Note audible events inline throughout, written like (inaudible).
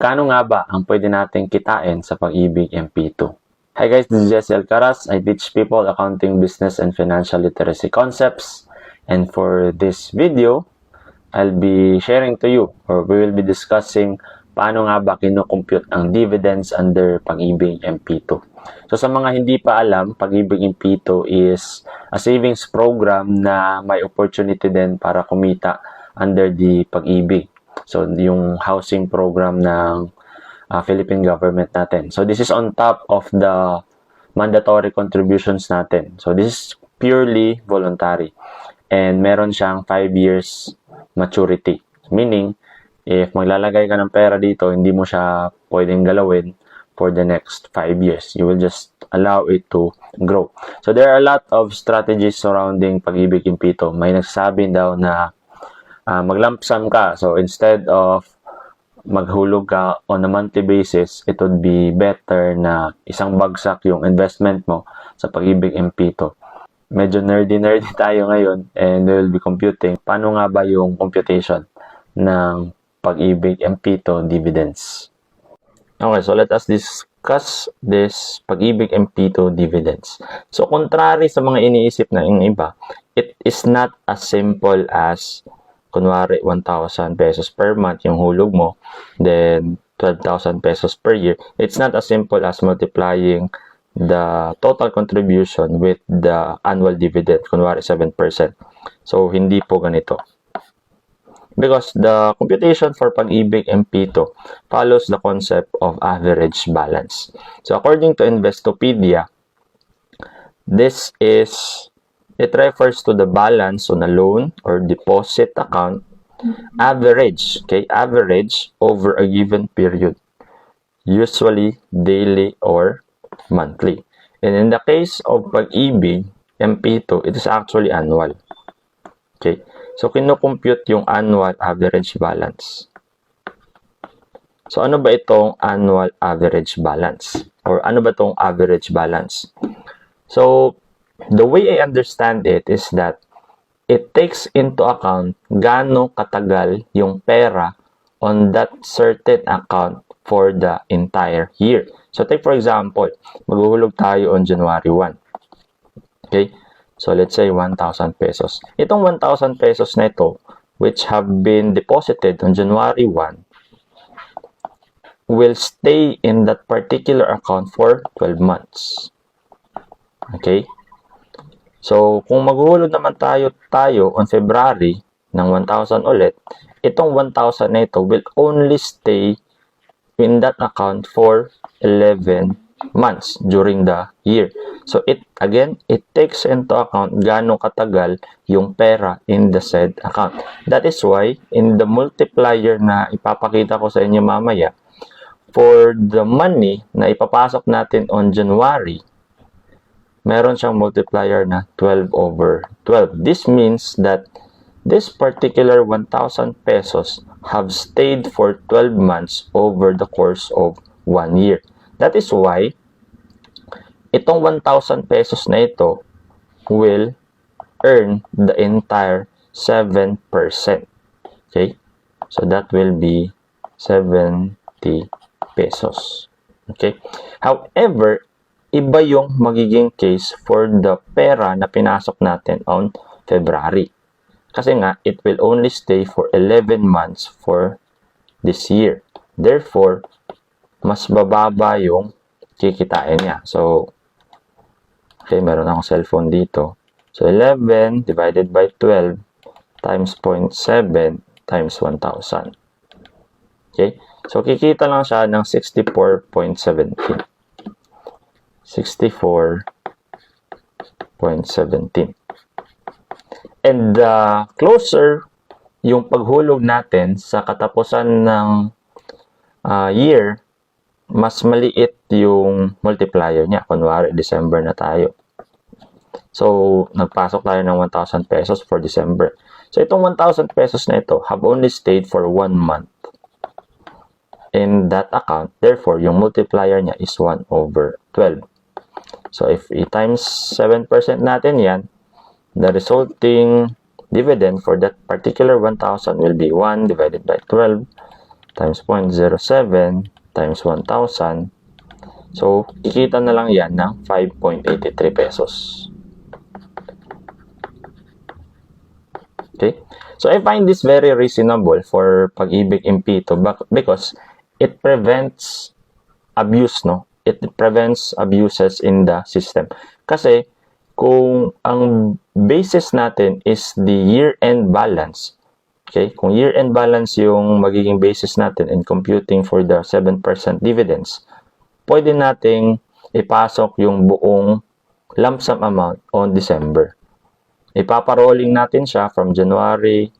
Kano nga ba ang pwede nating kitain sa pag-ibig MP2? Hi guys, this is Jesse Alcaraz. I teach people accounting, business, and financial literacy concepts. And for this video, I'll be sharing to you or we will be discussing paano nga ba kinukompute ang dividends under Pag-ibig MP2. So sa mga hindi pa alam, Pag-ibig MP2 is a savings program na may opportunity din para kumita under the Pag-ibig. So, yung housing program ng uh, Philippine government natin. So, this is on top of the mandatory contributions natin. So, this is purely voluntary. And meron siyang 5 years maturity. Meaning, if maglalagay ka ng pera dito, hindi mo siya pwedeng galawin for the next 5 years. You will just allow it to grow. So, there are a lot of strategies surrounding pag-ibig impito. May nagsasabi daw na uh, mag-lump sum ka. So, instead of maghulog ka on a monthly basis, it would be better na isang bagsak yung investment mo sa pag-ibig MP2. Medyo nerdy-nerdy (laughs) tayo ngayon and we will be computing. Paano nga ba yung computation ng pag-ibig MP2 dividends? Okay, so let us discuss this pag-ibig MP2 dividends. So, contrary sa mga iniisip na yung iba, it is not as simple as kunwari 1,000 pesos per month yung hulog mo, then 12,000 pesos per year, it's not as simple as multiplying the total contribution with the annual dividend, kunwari 7%. So, hindi po ganito. Because the computation for pag-ibig MP2 follows the concept of average balance. So, according to Investopedia, this is It refers to the balance on a loan or deposit account average, okay, average over a given period, usually daily or monthly. And in the case of pag-ibig, MP2, it is actually annual. Okay, so kinukompute yung annual average balance. So ano ba itong annual average balance? Or ano ba itong average balance? So, the way I understand it is that it takes into account gaano katagal yung pera on that certain account for the entire year. So take for example, maghuhulog tayo on January 1. Okay? So let's say 1,000 pesos. Itong 1,000 pesos na ito, which have been deposited on January 1, will stay in that particular account for 12 months. Okay? So, kung maghuhulog naman tayo, tayo on February ng 1,000 ulit, itong 1,000 na ito will only stay in that account for 11 months during the year. So, it again, it takes into account gaano katagal yung pera in the said account. That is why, in the multiplier na ipapakita ko sa inyo mamaya, for the money na ipapasok natin on January, meron siyang multiplier na 12 over 12. This means that this particular 1,000 pesos have stayed for 12 months over the course of 1 year. That is why, itong 1,000 pesos na ito will earn the entire 7%. Okay? So, that will be 70 pesos. Okay? However, iba yung magiging case for the pera na pinasok natin on February. Kasi nga, it will only stay for 11 months for this year. Therefore, mas bababa yung kikitain niya. So, okay, meron akong cellphone dito. So, 11 divided by 12 times 0.7 times 1,000. Okay? So, kikita lang siya ng 64.17. 64.17. And uh, closer yung paghulog natin sa katapusan ng uh, year, mas maliit yung multiplier niya. Kunwari, December na tayo. So, nagpasok tayo ng 1,000 pesos for December. So, itong 1,000 pesos na ito have only stayed for one month in that account. Therefore, yung multiplier niya is 1 over 12. So, if i-times 7% natin yan, the resulting dividend for that particular 1,000 will be 1 divided by 12 times 0.07 times 1,000. So, ikita na lang yan ng 5.83 pesos. Okay? So, I find this very reasonable for pag-ibig MP2 bak- because it prevents abuse, no? It prevents abuses in the system. Kasi, kung ang basis natin is the year-end balance, okay? Kung year-end balance yung magiging basis natin in computing for the 7% dividends, pwede nating ipasok yung buong lump sum amount on December. Ipaparolling natin siya from January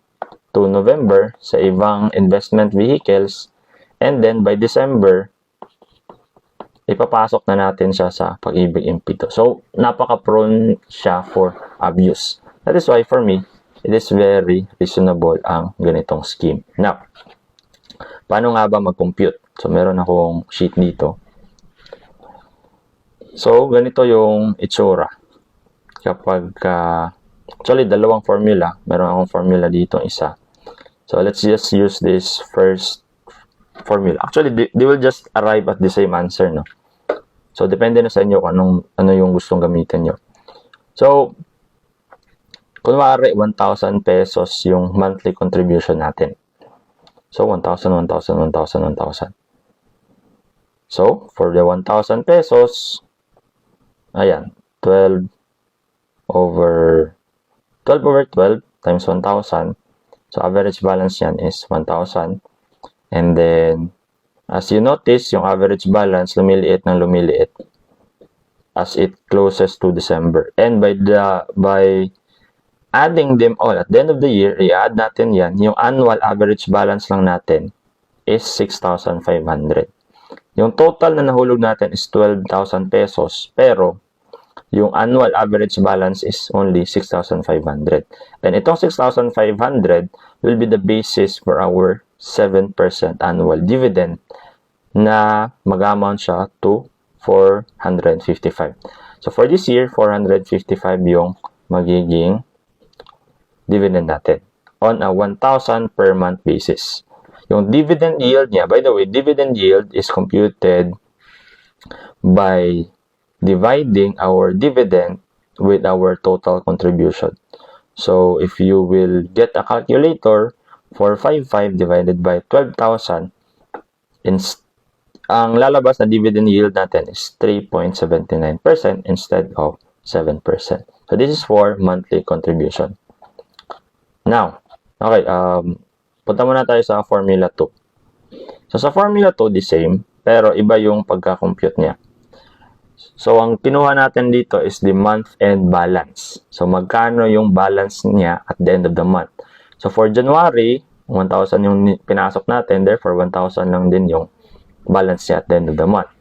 to November sa ibang investment vehicles and then by December ipapasok na natin siya sa pag-ibig impito. So, napaka-prone siya for abuse. That is why for me, it is very reasonable ang ganitong scheme. Now, paano nga ba mag-compute? So, meron akong sheet dito. So, ganito yung itsura. Kapag, uh, actually, dalawang formula. Meron akong formula dito isa. So, let's just use this first formula. Actually, they, they will just arrive at the same answer, no? So, depende na sa inyo kung anong, ano yung gustong gamitin nyo. So, kunwari, 1,000 pesos yung monthly contribution natin. So, 1,000, 1,000, 1,000, 1,000. So, for the 1,000 pesos, ayan, 12 over 12 over 12 times 1,000. So, average balance yan is 1,000. And then, as you notice, yung average balance lumiliit ng lumiliit as it closes to December. And by the by adding them all at the end of the year, i-add natin yan, yung annual average balance lang natin is 6,500. Yung total na nahulog natin is 12,000 pesos, pero yung annual average balance is only 6,500. And itong 6,500 will be the basis for our 7% annual dividend na mag-amount siya to 455. So for this year, 455 yung magiging dividend natin on a 1,000 per month basis. Yung dividend yield niya, by the way, dividend yield is computed by dividing our dividend with our total contribution. So if you will get a calculator, 455 divided by 12,000, ang lalabas na dividend yield natin is 3.79% instead of 7%. So this is for monthly contribution. Now, okay, um, punta muna tayo sa Formula 2. So sa Formula 2, the same, pero iba yung pagka-compute niya. So, ang kinuha natin dito is the month-end balance. So, magkano yung balance niya at the end of the month. So, for January, 1,000 yung pinasok natin, therefore 1,000 lang din yung balance niya at the end of the month.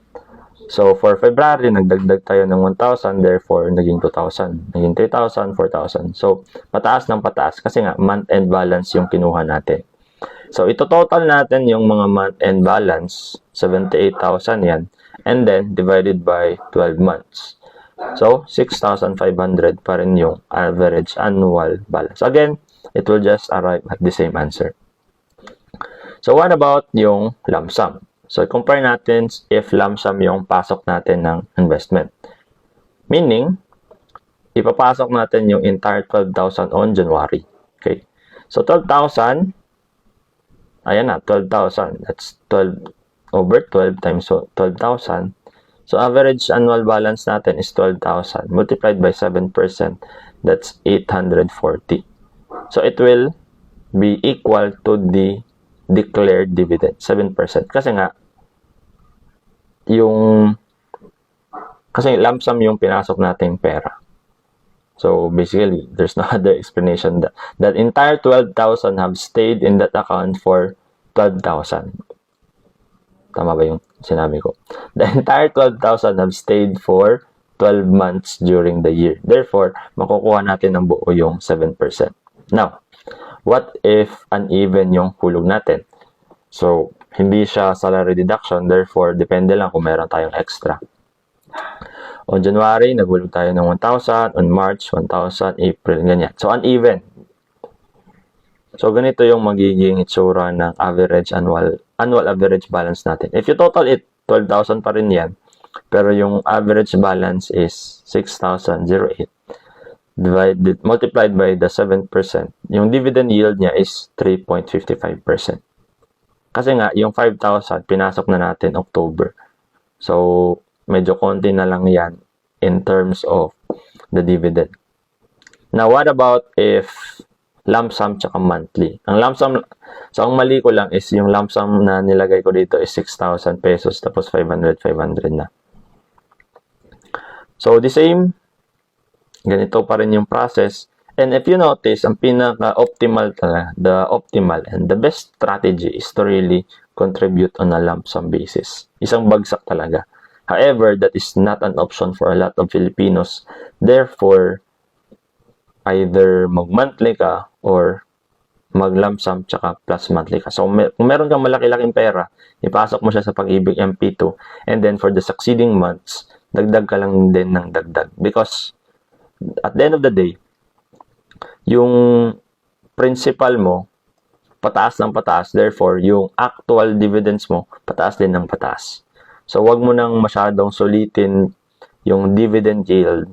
So, for February, nagdagdag tayo ng 1,000, therefore, naging 2,000. Naging 3,000, 4,000. So, pataas ng pataas kasi nga, month-end balance yung kinuha natin. So, ito total natin yung mga month-end balance, 78,000 yan, and then divided by 12 months. So, 6,500 pa rin yung average annual balance. Again, it will just arrive at the same answer. So, what about yung lump sum? So, compare natin if lump sum yung pasok natin ng investment. Meaning, ipapasok natin yung entire 12,000 on January. Okay. So, 12,000, ayan na, 12,000. That's 12 over 12 times 12,000. So, average annual balance natin is 12,000 multiplied by 7%. That's 840. So, it will be equal to the declared dividend, 7%. Kasi nga, yung, kasi lump sum yung pinasok nating pera. So, basically, there's no (laughs) other explanation. That, that entire 12,000 have stayed in that account for 12,000. Tama ba yung sinabi ko? (laughs) The entire 12,000 have stayed for 12 months during the year. Therefore, makukuha natin ng buo yung 7%. Now, what if uneven yung hulog natin? So, hindi siya salary deduction, therefore, depende lang kung meron tayong extra. On January, naghulog tayo ng 1,000. On March, 1,000. April, ganyan. So, uneven. So, ganito yung magiging itsura ng average annual annual average balance natin. If you total it, 12,000 pa rin yan. Pero yung average balance is 6,008 divided, multiplied by the 7%. Yung dividend yield niya is 3.55%. Kasi nga, yung 5,000, pinasok na natin October. So, medyo konti na lang yan in terms of the dividend. Now, what about if lump sum tsaka monthly? Ang lump sum, so ang mali ko lang is yung lump sum na nilagay ko dito is 6,000 pesos tapos 500, 500 na. So, the same, ganito pa rin yung process. And if you notice, ang pinaka-optimal talaga, the optimal and the best strategy is to really contribute on a lump sum basis. Isang bagsak talaga. However, that is not an option for a lot of Filipinos. Therefore, either mag-monthly ka or mag-lump sum tsaka plus monthly ka. So, may, kung meron kang malaki-laking pera, ipasok mo siya sa pag-ibig MP2 and then for the succeeding months, dagdag ka lang din ng dagdag. Because at the end of the day, yung principal mo, pataas ng pataas. Therefore, yung actual dividends mo, pataas din ng pataas. So, wag mo nang masyadong sulitin yung dividend yield,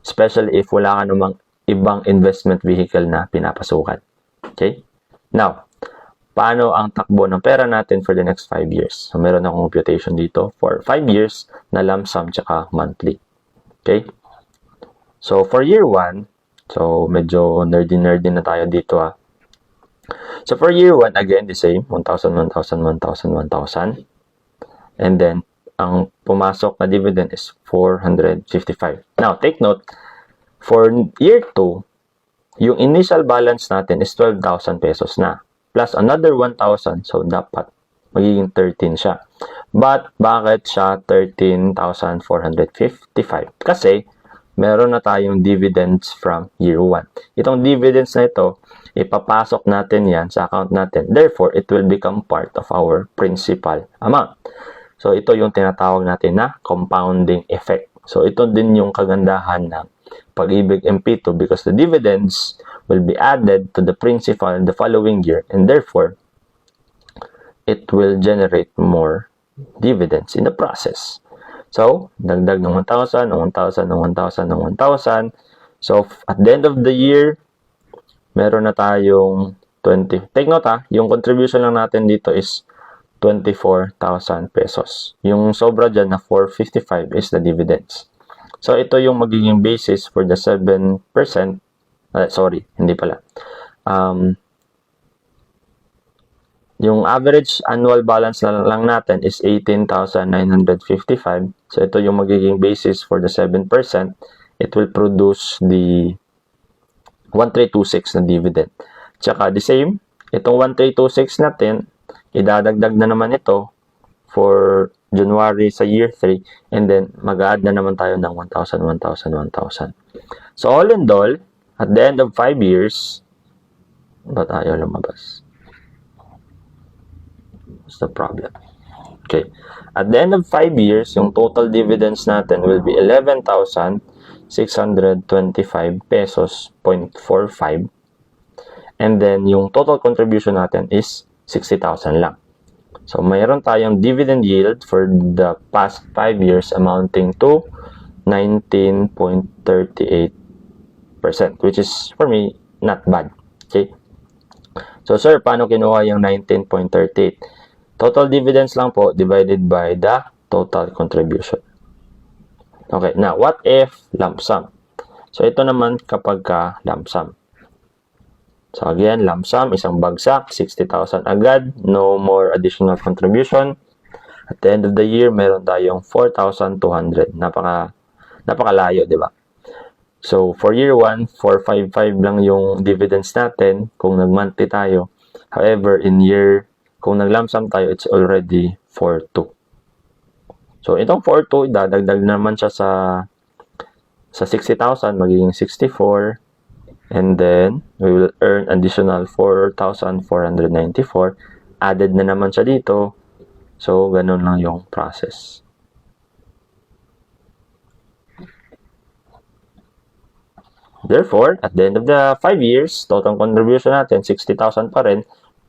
especially if wala ka namang ibang investment vehicle na pinapasukan. Okay? Now, paano ang takbo ng pera natin for the next 5 years? So, meron akong computation dito for 5 years na lump sum tsaka monthly. Okay? So, for year 1, so medyo nerdy-nerdy na tayo dito ah. So, for year 1, again, the same, 1,000, 1,000, 1,000, 1,000. And then, ang pumasok na dividend is 455. Now, take note, for year 2, yung initial balance natin is 12,000 pesos na. Plus another 1,000, so dapat magiging 13 siya. But, bakit siya 13,455? Kasi, meron na tayong dividends from year 1. Itong dividends na ito, ipapasok natin yan sa account natin. Therefore, it will become part of our principal amount. So, ito yung tinatawag natin na compounding effect. So, ito din yung kagandahan ng pag-ibig MP2 because the dividends will be added to the principal in the following year and therefore, it will generate more dividends in the process. So, dagdag ng 1,000, ng 1,000, ng 1,000, ng 1,000. So, at the end of the year, meron na tayong 20. Take note ha, yung contribution lang natin dito is 24,000 pesos. Yung sobra dyan na 455 is the dividends. So, ito yung magiging basis for the 7%. Uh, sorry, hindi pala. Um, yung average annual balance na lang natin is 18,955. So, ito yung magiging basis for the 7%. It will produce the 1326 na dividend. Tsaka, the same, itong 1326 natin, idadagdag na naman ito for January sa year 3 and then mag-add na naman tayo ng 1,000, 1,000, 1,000. So all in all, at the end of 5 years, ba't ayaw lumabas? What's the problem? Okay. At the end of 5 years, yung total dividends natin will be 11,625 pesos 0.45 and then yung total contribution natin is 60,000 lang. So, mayroon tayong dividend yield for the past 5 years amounting to 19.38%, which is, for me, not bad. Okay? So, sir, paano kinuha yung 19.38? Total dividends lang po divided by the total contribution. Okay, now, what if lump sum? So, ito naman kapag ka lump sum. So again, lump sum, isang bagsak, 60,000 agad, no more additional contribution. At the end of the year, meron tayong 4,200. Napaka, napakalayo, di ba? So, for year 1, 455 lang yung dividends natin kung nag-monthly tayo. However, in year, kung nag-lump tayo, it's already 4,2. So, itong 4,2, idadagdag naman siya sa sa 60,000, magiging 64 and then we will earn additional 4,494 added na naman siya dito. So ganun lang yung process. Therefore at the end of the 5 years total contribution natin 60,000 pa rin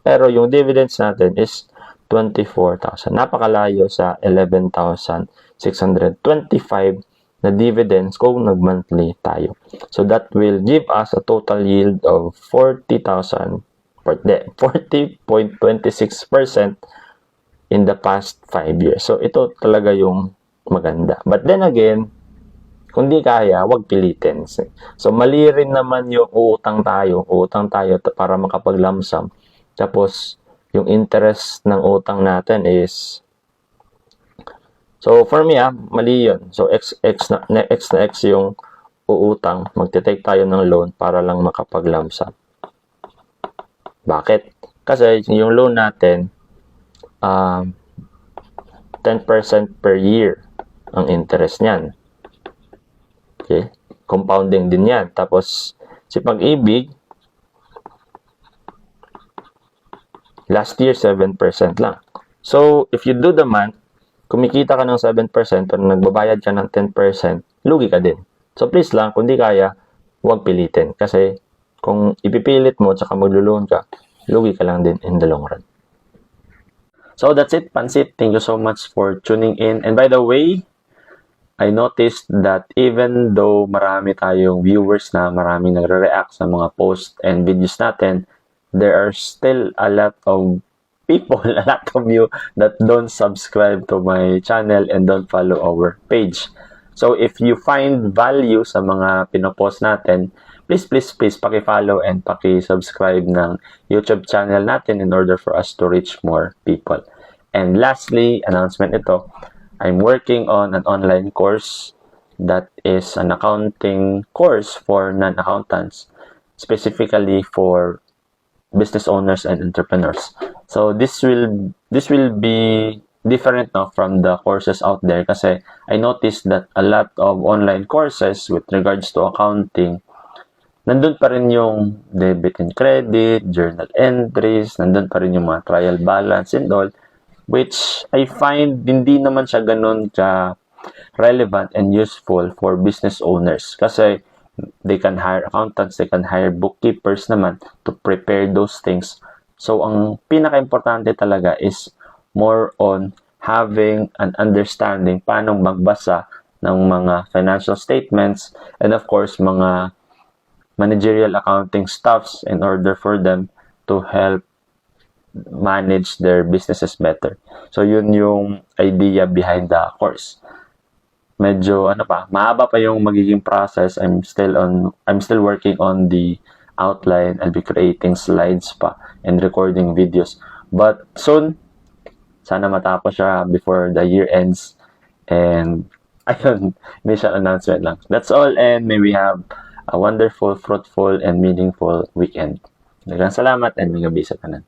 pero yung dividends natin is 24,000. Napakalayo sa 11,625 na dividends kung nag-monthly tayo. So that will give us a total yield of 40,000 per day, 40.26% in the past 5 years. So ito talaga yung maganda. But then again, kung di kaya, wag pilitin. So mali rin naman yung uutang tayo, uutang tayo ta- para makapaglamsam. Tapos yung interest ng utang natin is So for me ah, mali yun. So x x na, x na x yung uutang, magte-take tayo ng loan para lang makapaglamsam. Bakit? Kasi yung loan natin um 10% per year ang interest niyan. Okay? Compounding din yan. Tapos, si pag-ibig, last year, 7% lang. So, if you do the math, kumikita ka ng 7%, pero nagbabayad ka ng 10%, lugi ka din. So, please lang, kung di kaya, huwag pilitin. Kasi, kung ipipilit mo, tsaka maglulun ka, lugi ka lang din in the long run. So, that's it, Pansit. Thank you so much for tuning in. And by the way, I noticed that even though marami tayong viewers na maraming nagre-react sa mga posts and videos natin, there are still a lot of people, (laughs) a lot of you that don't subscribe to my channel and don't follow our page. So if you find value sa mga pinopost natin, please, please, please paki-follow and paki-subscribe ng YouTube channel natin in order for us to reach more people. And lastly, announcement ito, I'm working on an online course that is an accounting course for non-accountants, specifically for business owners and entrepreneurs. So this will this will be different no from the courses out there kasi I noticed that a lot of online courses with regards to accounting nandun pa rin yung debit and credit, journal entries, nandun pa rin yung mga trial balance and all which I find hindi naman siya ganun ka relevant and useful for business owners kasi they can hire accountants, they can hire bookkeepers naman to prepare those things. So, ang pinaka-importante talaga is more on having an understanding paano magbasa ng mga financial statements and of course, mga managerial accounting stuffs in order for them to help manage their businesses better. So, yun yung idea behind the course. Medyo, ano pa, mahaba pa yung magiging process. I'm still on, I'm still working on the outline. I'll be creating slides pa and recording videos. But soon, sana matapos siya before the year ends. And, (laughs) ayun, initial announcement lang. That's all and may we have a wonderful, fruitful, and meaningful weekend. Dagang salamat and may gabi sa kanan.